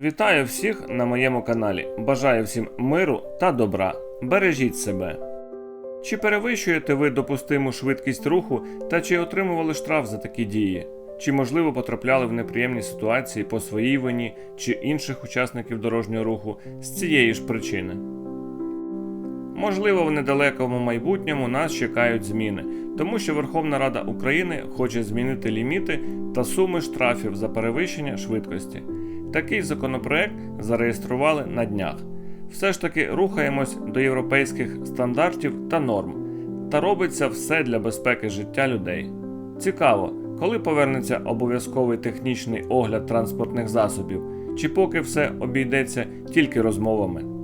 Вітаю всіх на моєму каналі. Бажаю всім миру та добра. Бережіть себе. Чи перевищуєте ви допустиму швидкість руху та чи отримували штраф за такі дії? Чи можливо потрапляли в неприємні ситуації по своїй вині чи інших учасників дорожнього руху з цієї ж причини? Можливо, в недалекому майбутньому нас чекають зміни, тому що Верховна Рада України хоче змінити ліміти та суми штрафів за перевищення швидкості. Такий законопроект зареєстрували на днях. Все ж таки рухаємось до європейських стандартів та норм, та робиться все для безпеки життя людей. Цікаво, коли повернеться обов'язковий технічний огляд транспортних засобів, чи поки все обійдеться тільки розмовами.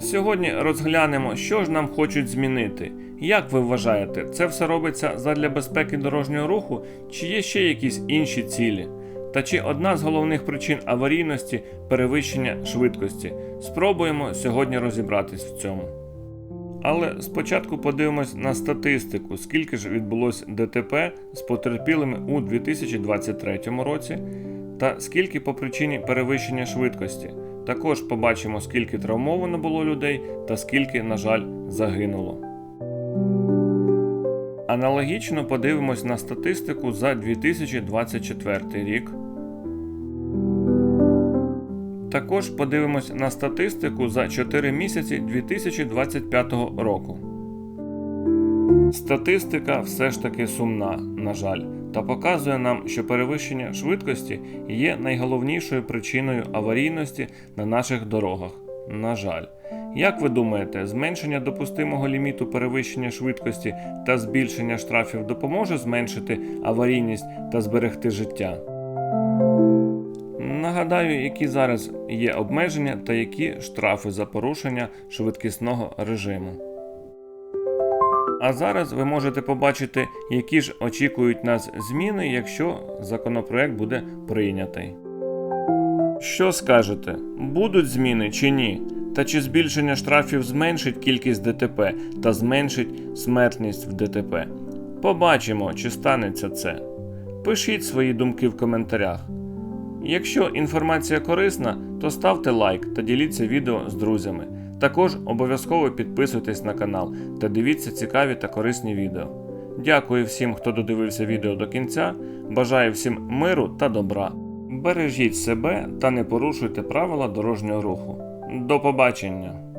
Сьогодні розглянемо, що ж нам хочуть змінити. Як ви вважаєте, це все робиться задля безпеки дорожнього руху, чи є ще якісь інші цілі? Та чи одна з головних причин аварійності перевищення швидкості? Спробуємо сьогодні розібратись в цьому. Але спочатку подивимось на статистику, скільки ж відбулось ДТП з потерпілими у 2023 році, та скільки по причині перевищення швидкості. Також побачимо, скільки травмовано було людей та скільки, на жаль, загинуло. Аналогічно подивимось на статистику за 2024 рік. Також подивимось на статистику за 4 місяці 2025 року. Статистика все ж таки сумна, на жаль, та показує нам, що перевищення швидкості є найголовнішою причиною аварійності на наших дорогах. На жаль. Як ви думаєте, зменшення допустимого ліміту перевищення швидкості та збільшення штрафів допоможе зменшити аварійність та зберегти життя? Нагадаю, які зараз є обмеження та які штрафи за порушення швидкісного режиму. А зараз ви можете побачити, які ж очікують нас зміни, якщо законопроект буде прийнятий. Що скажете? Будуть зміни чи ні? Та чи збільшення штрафів зменшить кількість ДТП та зменшить смертність в ДТП? Побачимо, чи станеться це. Пишіть свої думки в коментарях. Якщо інформація корисна, то ставте лайк та діліться відео з друзями. Також обов'язково підписуйтесь на канал та дивіться цікаві та корисні відео. Дякую всім, хто додивився відео до кінця. Бажаю всім миру та добра. Бережіть себе та не порушуйте правила дорожнього руху. До побачення!